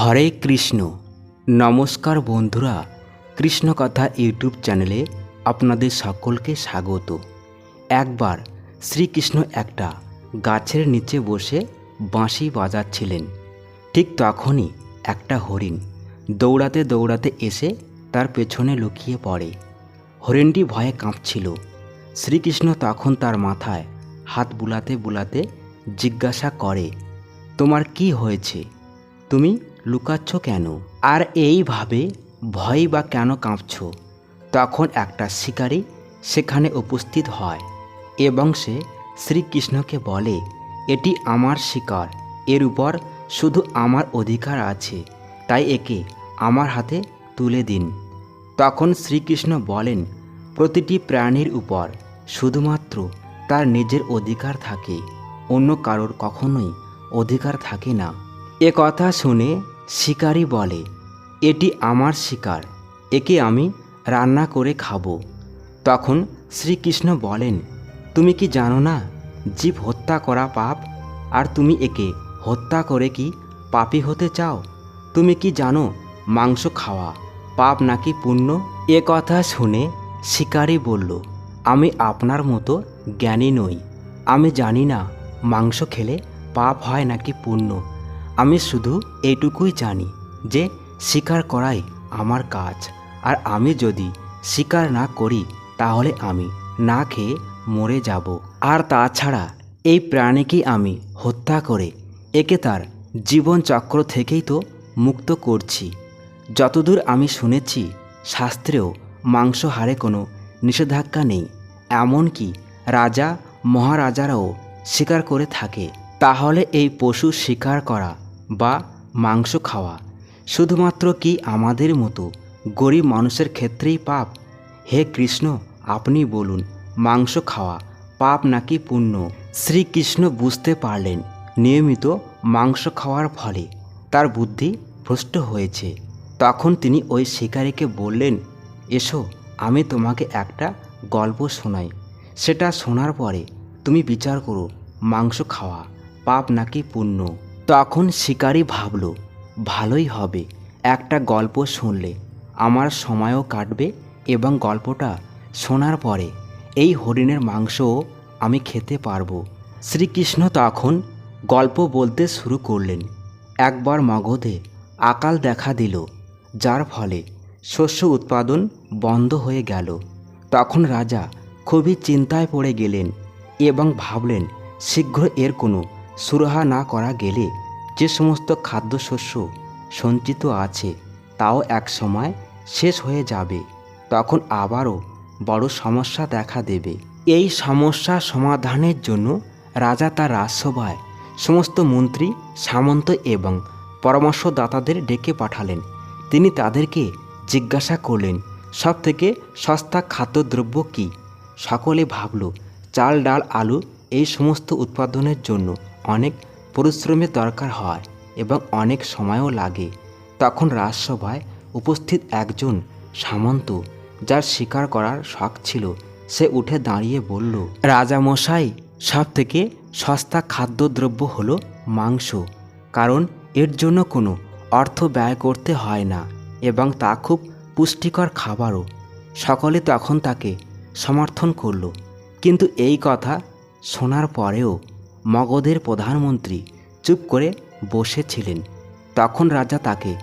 হরে কৃষ্ণ। নমস্কার বন্ধুরা, কৃষ্ণ কথা ইউটিউব চ্যানেলে আপনাদের সকলকে স্বাগত। একবার শ্রীকৃষ্ণ একটা গাছের নিচে বসে বাঁশি বাজাচ্ছিলেন। ঠিক তখনই একটা হরিণ দৌড়াতে দৌড়াতে এসে তার পেছনে লুকিয়ে পড়ে। হরিণটি ভয়ে কাঁপছিল। শ্রীকৃষ্ণ তখন তার মাথায় হাত বুলাতে বুলাতে জিজ্ঞাসা করে, তোমার কি হয়েছে? তুমি লুকাচ্ছ কেন? আর এইভাবে ভয় বা কেন কাঁপছ? তখন একটা শিকারী সেখানে উপস্থিত হয় এবং সে শ্রীকৃষ্ণকে বলে, এটি আমার শিকার। এর উপর শুধু আমার অধিকার আছে। তাই একে আমার হাতে তুলে দিন। তখন শ্রীকৃষ্ণ বলেন, প্রতিটি প্রাণীর উপর শুধুমাত্র তার নিজের অধিকার থাকে। অন্য কারোর কখনোই অধিকার থাকে না। এ কথা শুনে শিকারী বলে, এটি আমার শিকার, একে আমি রান্না করে খাব। তখন শ্রীকৃষ্ণ বলেন, তুমি কি জানো না, জীব হত্যা করা পাপ? আর তুমি একে হত্যা করে কি পাপী হতে চাও? তুমি কি জানো, মাংস খাওয়া পাপ নাকি পুণ্য? এ কথা শুনে শিকারী বলল, আমি আপনার মতো জ্ঞানী নই। আমি জানি না, মাংস খেলে পাপ হয় নাকি পুণ্য। আমি শুধু এইটুকুই জানি যে স্বীকার করাই আমার কাজ। আর আমি যদি স্বীকার না করি, তাহলে আমি না খেয়ে মরে যাব। আর তাছাড়া এই প্রাণীকে আমি হত্যা করে একে তার জীবনচক্র থেকেই তো মুক্ত করছি। যতদূর আমি শুনেছি, শাস্ত্রেও মাংসহারে কোনো নিষেধাজ্ঞা নেই। এমনকি রাজা, মহারাজারাও শিকার করে থাকে। তাহলে এই পশু শিকার করা বা মাংস খাওয়া। শুধুমাত্র কি আমাদের মতো গরিব মানুষের ক্ষেত্রেই পাপ? হে কৃষ্ণ, আপনি বলুন, মাংস খাওয়া পাপ নাকি পুণ্য? শ্রীকৃষ্ণ বুঝতে পারলেন, নিয়মিত মাংস খাওয়ার ফলে তার বুদ্ধি ভ্রষ্ট হয়েছে। তখন তিনি ওই শিকারীকে বললেন, এসো, আমি তোমাকে একটা গল্প শোনাই। সেটা শোনার পরে তুমি বিচার করো, মাংস খাওয়া পাপ নাকি পুণ্য? তখন শিকারী ভাবল, ভালোই হবে, একটা গল্প শুনলে। আমার সময়ও কাটবে এবং গল্পটা শোনার পরে এই হরিণের মাংসও আমি খেতে পারব। শ্রীকৃষ্ণ তখন গল্প বলতে শুরু করলেন। একবার মগধে আকাল দেখা দিল, যার ফলে শস্য উৎপাদন বন্ধ হয়ে গেল। তখন রাজা খুবই চিন্তায় পড়ে গেলেন এবং ভাবলেন, শীঘ্র এর কোনো সুরাহা না করা গেলে যে সমস্ত খাদ্যশস্য সঞ্চিত আছে, তাও এক সময় শেষ হয়ে যাবে। তখন আবারও বড় সমস্যা দেখা দেবে। এই সমস্যা সমাধানের জন্য রাজা তার রাজসভায় সমস্ত মন্ত্রী, সামন্ত এবং পরামর্শদাতাদের ডেকে পাঠালেন। তিনি তাদেরকে জিজ্ঞাসা করলেন সব থেকে সস্তা খাদ্যদ্রব্য কী? সকলে ভাবল, চাল, ডাল, আলু এই সমস্ত উৎপাদনের জন্য অনেক পরিশ্রমের দরকার হয় এবং অনেক সময়ও লাগে। তখন রাজসভায় উপস্থিত একজন সামন্ত, যার শিকার করার শখ ছিল, সে উঠে দাঁড়িয়ে বলল, রাজামশাই সব থেকে সস্তা খাদ্যদ্রব্য হলো মাংস, কারণ এর জন্য কোনো অর্থ ব্যয় করতে হয় না এবং তা খুব পুষ্টিকর খাবারও। সকলে তখন তাকে সমর্থন করল, কিন্তু এই কথা শোনার পরেও মগধের প্রধানমন্ত্রী চুপ করে বসেছিলেন। তখন রাজা তাকে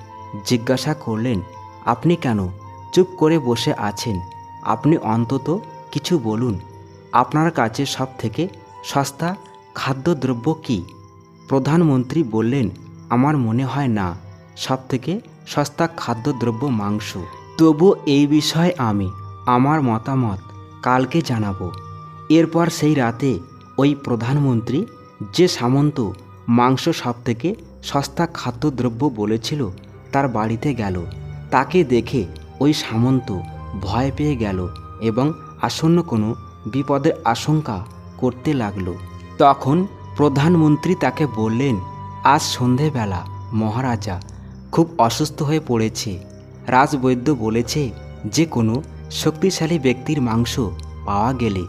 জিজ্ঞাসা করলেন, আপনি কেন চুপ করে বসে আছেন? আপনি অন্তত কিছু বলুন। আপনার কাছে সব থেকে সস্তা খাদ্যদ্রব্য কী? প্রধানমন্ত্রী বললেন, আমার মনে হয় না সব থেকে সস্তা খাদ্যদ্রব্য মাংস। তবু এই বিষয়ে আমি আমার মতামত কালকে জানাব। এরপর সেই রাতে ওই প্রধানমন্ত্রী যে সামন্ত মাংস সব থেকে সস্তা খাদ্যদ্রব্য বলেছিল তার বাড়িতে গেল। তাকে দেখে ওই সামন্ত ভয় পেয়ে গেল এবং আসন্ন কোনো বিপদের আশঙ্কা করতে লাগল। তখন প্রধানমন্ত্রী তাকে বললেন, আজ সন্ধেবেলা মহারাজা খুব অসুস্থ হয়ে পড়েছে। রাজবৈদ্য বলেছে যে কোনো শক্তিশালী ব্যক্তির মাংস পাওয়া গেলে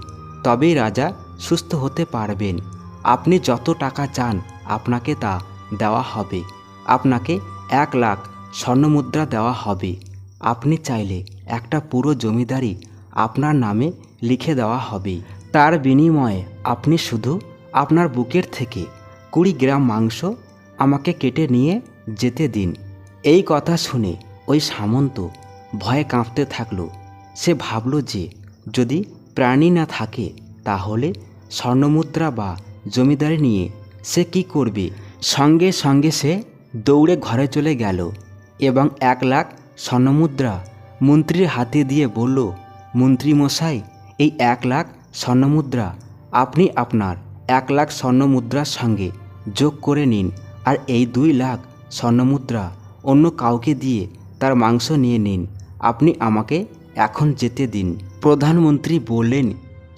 তবেই রাজা সুস্থ হতে পারবেন। আপনি যত টাকা চান, আপনাকে তা দেওয়া হবে। আপনাকে এক লাখ স্বর্ণমুদ্রা দেওয়া হবে। আপনি চাইলে একটা পুরো জমিদারি আপনার নামে লিখে দেওয়া হবে। তার বিনিময়ে আপনি শুধু আপনার বুকের থেকে কুড়ি গ্রাম মাংস আমাকে কেটে নিয়ে যেতে দিন। এই কথা শুনে ওই সামন্ত ভয়ে কাঁপতে থাকল। সে ভাবল যে, যদি প্রাণী না থাকে তাহলে স্বর্ণমুদ্রা বা জমিদারি নিয়ে সে কি করবে? সঙ্গে সঙ্গে সে দৌড়ে ঘরে চলে গেল এবং এক লাখ স্বর্ণমুদ্রা মন্ত্রীর হাতে দিয়ে বলল, মন্ত্রী মশাই, এই এক লাখ স্বর্ণমুদ্রা আপনি আপনার এক লাখ স্বর্ণমুদ্রার সঙ্গে যোগ করে নিন আর এই দুই লাখ স্বর্ণমুদ্রা অন্য কাউকে দিয়ে তার মাংস নিয়ে নিন। আপনি আমাকে এখন যেতে দিন। প্রধানমন্ত্রী বললেন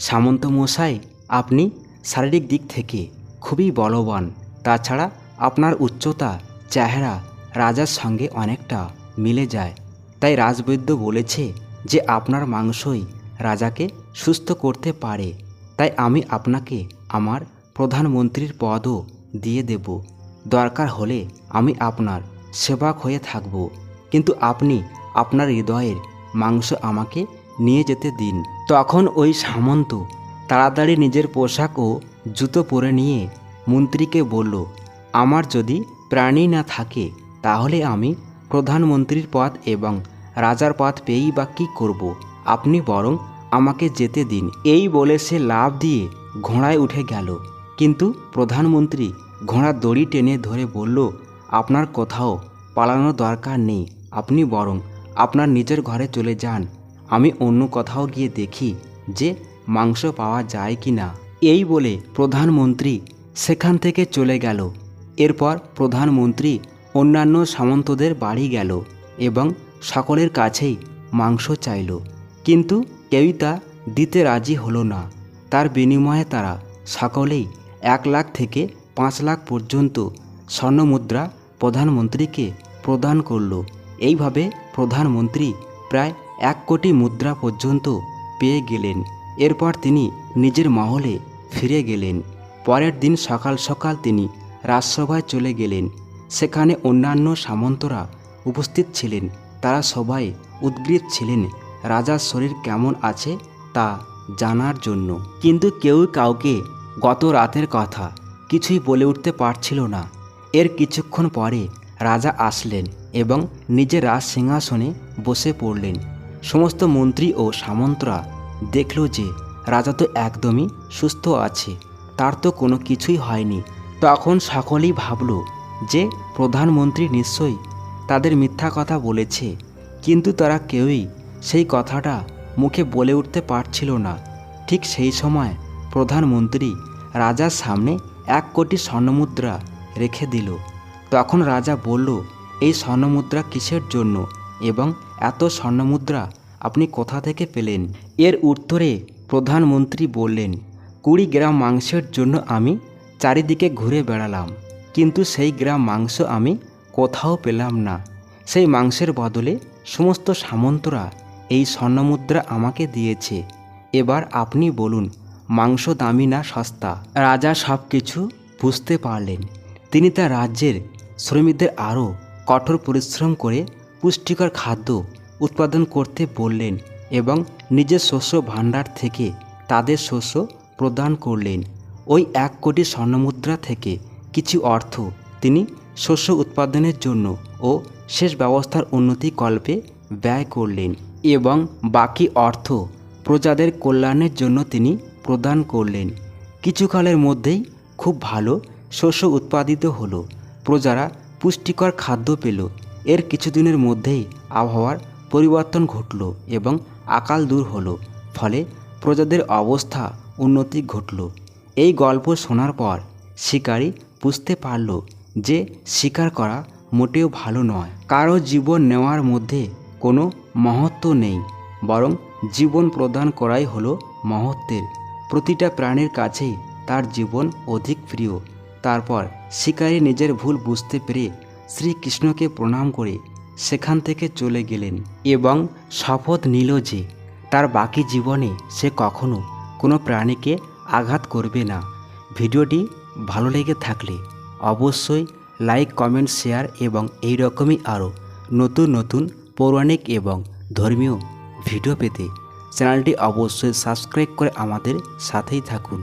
সামন্ত মশাই, আপনি শারীরিক দিক থেকে খুবই বলবান। তাছাড়া আপনার উচ্চতা, চেহারা রাজার সঙ্গে অনেকটা মিলে যায়। তাই রাজবৈদ্য বলেছে যে, আপনার মাংসই রাজাকে সুস্থ করতে পারে। তাই আমি আপনাকে আমার প্রধানমন্ত্রীর পদও দিয়ে দেব। দরকার হলে আমি আপনার সেবক হয়ে থাকব। কিন্তু আপনি আপনার হৃদয়ের মাংস আমাকে নিয়ে যেতে দিন। তখন ওই সামন্ত তাড়াতাড়ি নিজের পোশাক ও জুতো পরে নিয়ে মন্ত্রীকে বলল, আমার যদি প্রাণী না থাকে, তাহলে আমি প্রধানমন্ত্রীর পদ এবং রাজার পদ পেয়েই বা কী করব। আপনি বরং আমাকে যেতে দিন। এই বলে সে লাভ দিয়ে ঘোড়ায় উঠে গেল। কিন্তু প্রধানমন্ত্রী ঘোড়ার দড়ি টেনে ধরে বলল, আপনার কোথাও পালানোর দরকার নেই। আপনি বরং আপনার নিজের ঘরে চলে যান। আমি অন্য কোথাও গিয়ে দেখি যে মাংস পাওয়া যায় কি না। এই বলে প্রধানমন্ত্রী সেখান থেকে চলে গেল। এরপর প্রধানমন্ত্রী অন্যান্য সামন্তদের বাড়ি গেল এবং সকলের কাছেই মাংস চাইল। কিন্তু কেউই তা দিতে রাজি হলো না। তার বিনিময়ে তারা সকলেই এক লাখ থেকে পাঁচ লাখ পর্যন্ত স্বর্ণমুদ্রা প্রধানমন্ত্রীকে প্রদান করল। এইভাবে প্রধানমন্ত্রী প্রায় এক কোটি মুদ্রা পর্যন্ত পেয়ে গেলেন। এরপর তিনি নিজের মহলে ফিরে গেলেন। পরের দিন সকাল সকাল তিনি রাজসভায় চলে গেলেন। সেখানে অন্যান্য সামন্তরা উপস্থিত ছিলেন। তারা সবাই উদ্গ্রীব ছিলেন। রাজার শরীর কেমন আছে তা জানার জন্য। কিন্তু কেউ কাউকে গত রাতের কথা কিছুই বলে উঠতে পারছিল না। এর কিছুক্ষণ পরে রাজা আসলেন এবং নিজের রাজ সিংহাসনে বসে পড়লেন। সমস্ত মন্ত্রী ও সামন্তরা দেখল যে রাজা তো একদমই সুস্থ আছে, তার তো কোনো কিছুই হয়নি। তখন সকলেই ভাবল যে প্রধানমন্ত্রী নিশ্চয়ই তাদের মিথ্যা কথা বলেছে, কিন্তু তারা কেউই সেই কথাটা মুখে বলে উঠতে পারছিল না। ঠিক সেই সময় প্রধানমন্ত্রী রাজার সামনে এক কোটি স্বর্ণমুদ্রা রেখে দিল। তখন রাজা বলল, এই স্বর্ণমুদ্রা কিসের জন্য? এবং এত স্বর্ণমুদ্রা আপনি কোথা থেকে পেলেন? এর উত্তরে প্রধানমন্ত্রী বললেন, কুড়ি গ্রাম মাংসের জন্য আমি চারিদিকে ঘুরে বেড়ালাম, কিন্তু সেই গ্রাম মাংস আমি কোথাও পেলাম না। সেই মাংসের বদলে সমস্ত সামন্তরা এই স্বর্ণমুদ্রা আমাকে দিয়েছে। এবার আপনি বলুন, মাংস দামি না সস্তা? রাজা সব কিছু বুঝতে পারলেন। তিনি তার রাজ্যের শ্রমিকদের আরও কঠোর পরিশ্রম করে পুষ্টিকর খাদ্য উৎপাদন করতে বললেন এবং নিজের শস্য ভাণ্ডার থেকে তাদের শস্য প্রদান করলেন। ওই এক কোটি স্বর্ণমুদ্রা থেকে কিছু অর্থ তিনি শস্য উৎপাদনের জন্য ও শেষ ব্যবস্থার উন্নতি কল্পে ব্যয় করলেন এবং বাকি অর্থ প্রজাদের কল্যাণের জন্য তিনি প্রদান করলেন। কিছুকালের মধ্যেই খুব ভালো শস্য উৎপাদিত হলো। প্রজারা পুষ্টিকর খাদ্য পেল। এর কিছুদিনের মধ্যেই আবহাওয়ার পরিবর্তন ঘটল এবং আকাল দূর হলো, ফলে প্রজাদের অবস্থা উন্নতি ঘটল। এই গল্প শোনার পর শিকারী বুঝতে পারল যে শিকার করা মোটেও ভালো নয়। কারও জীবন নেওয়ার মধ্যে কোনো মহত্ব নেই, বরং জীবন প্রদান করাই হলো মহত্বের। প্রতিটা প্রাণীর কাছেই তার জীবন অধিক প্রিয়। তারপর শিকারী নিজের ভুল বুঝতে পেরে শ্রীকৃষ্ণকে প্রণাম করে সেখান থেকে চলে গেলেন এবং শপথ নিল যে তার বাকি জীবনে সে কখনো কোনো প্রাণীকে আঘাত করবে না। ভিডিওটি ভালো লেগে থাকলে অবশ্যই লাইক, কমেন্ট, শেয়ার এবং এই রকমই আরও নতুন নতুন পৌরাণিক এবং ধর্মীয় ভিডিও পেতে চ্যানেলটি অবশ্যই সাবস্ক্রাইব করে আমাদের সাথেই থাকুন।